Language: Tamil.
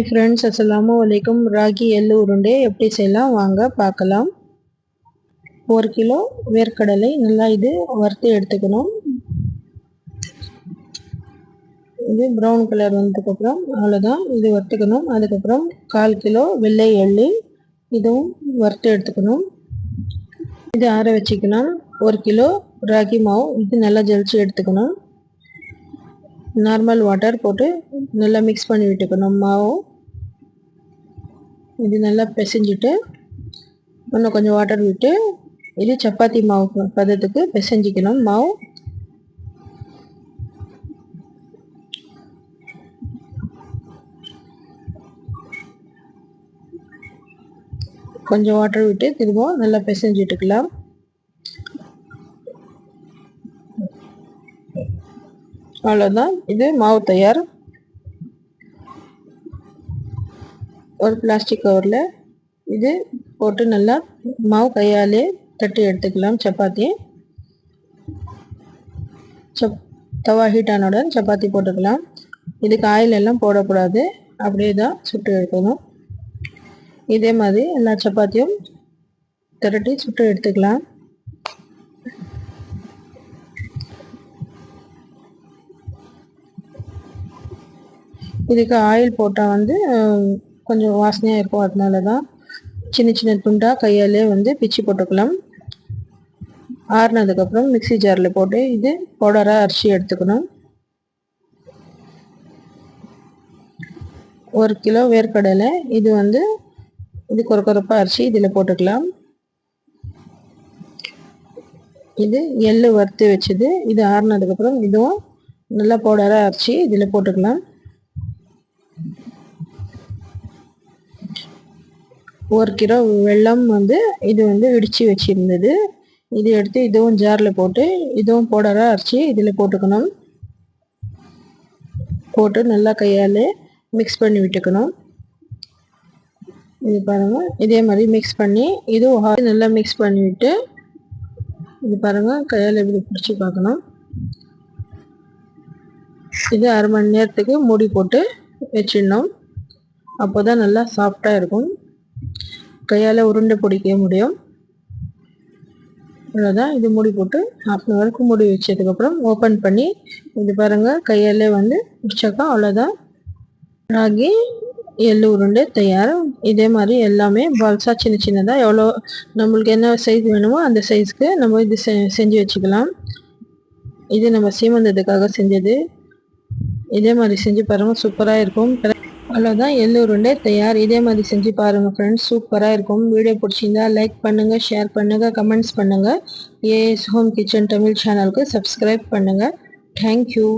ஹாய் ஃப்ரெண்ட்ஸ் அஸ்லாமு வலைக்கும் ராகி எள்ளு உருண்டை எப்படி செய்யலாம் வாங்க பார்க்கலாம் ஒரு கிலோ வேர்க்கடலை நல்லா இது வறுத்து எடுத்துக்கணும் இது ப்ரௌன் கலர் வந்ததுக்கப்புறம் அவ்வளோதான் இது வறுத்துக்கணும் அதுக்கப்புறம் கால் கிலோ வெள்ளை எள்ளு இதுவும் வறுத்து எடுத்துக்கணும் இது ஆற வச்சுக்கணும் ஒரு கிலோ ராகி மாவு இது நல்லா ஜலிச்சு எடுத்துக்கணும் நார்மல் வாட்டர் போட்டு நல்லா மிக்ஸ் பண்ணி விட்டுக்கணும் மாவும் இது நல்லா பிசைஞ்சிட்டு இன்னும் கொஞ்சம் வாட்டர் விட்டு இது சப்பாத்தி மாவு பதத்துக்கு பிசைஞ்சிக்கணும். மாவு. கொஞ்சம் வாட்டர் விட்டு திரும்பவும் நல்லா பிசைஞ்சிட்டுக்கலாம். அவ்வளோதான் இது மாவு தயார். ஒரு பிளாஸ்டிக் கவரில் இது போட்டு நல்லா மாவு கையாலே தட்டி எடுத்துக்கலாம் சப்பாத்தி. சப் தவா ஹீட் ஆனவுடன் சப்பாத்தி போட்டுக்கலாம். இதுக்கு ஆயில் எல்லாம் போடக்கூடாது. அப்படியே தான் சுட்டு எடுக்கணும். இதே மாதிரி எல்லா சப்பாத்தியும் திரட்டி சுட்டு எடுத்துக்கலாம். இதுக்கு ஆயில் போட்டால் வந்து கொஞ்சம் வாசனையாக இருக்கும் அதனால தான் சின்ன சின்ன துண்டாக கையாலே வந்து பிச்சு போட்டுக்கலாம். ஆறுனதுக்கப்புறம் மிக்சி ஜாரில் போட்டு இது பவுடராக அரிசி எடுத்துக்கணும். ஒரு கிலோ வேர்க்கடலை இது வந்து இது கொரப்பாக அரிசி இதில் போட்டுக்கலாம். இது எள்ளு வறுத்து வச்சது இது ஆறுனதுக்கப்புறம் இதுவும் நல்லா பவுடராக அரைச்சி இதில் போட்டுக்கலாம். ஒரு கிலோ வெல்லம் வந்து இது வந்து இடித்து வச்சுருந்தது. இது எடுத்து இதுவும் ஜாரில் போட்டு இதுவும் பவுடராக அரைச்சி இதில் போட்டுக்கணும். போட்டு நல்லா கையால் மிக்ஸ் பண்ணி விட்டுக்கணும். இது பாருங்கள் இதே மாதிரி மிக்ஸ் பண்ணி இதுவும் நல்லா மிக்ஸ் பண்ணிவிட்டு இது பாருங்கள் கையால் இப்படி பிடிச்சி பார்க்கணும். இது அரை மணி நேரத்துக்கு மூடி போட்டு வச்சிடணும். அப்போ தான் நல்லா சாஃப்டாக இருக்கும். கையால் உருண்டை பிடிக்க முடியும். அவ்வளோதான் இது மூடி போட்டு ஹாஃப் அன் ஹவருக்கு மூடி வச்சதுக்கப்புறம் ஓப்பன் பண்ணி இது பாருங்கள் கையாலே வந்து பிடிச்சாக்கா அவ்வளோதான் ராகி எள்ளு உருண்டை தயார்? இதே மாதிரி எல்லாமே பால்ஸாக சின்ன சின்னதாக எவ்வளோ நம்மளுக்கு என்ன சைஸ் வேணுமோ அந்த சைஸ்க்கு நம்ம இது செஞ்சு வச்சுக்கலாம். இது நம்ம சீமந்ததுக்காக செஞ்சது. இதே மாதிரி செஞ்சு பாருங்கள் சூப்பராக இருக்கும். அவ்வளோதான் எள்ளு உருண்டை தயார். இதே மாதிரி செஞ்சு பாருங்கள் ஃப்ரெண்ட்ஸ் சூப்பராக இருக்கும். வீடியோ பிடிச்சிருந்தா லைக் பண்ணுங்கள் ஷேர் பண்ணுங்கள் கமெண்ட்ஸ் பண்ணுங்கள் ஏஎஸ் ஹோம் கிச்சன் தமிழ் சேனலுக்கு சப்ஸ்கிரைப் பண்ணுங்கள் தேங்க்யூ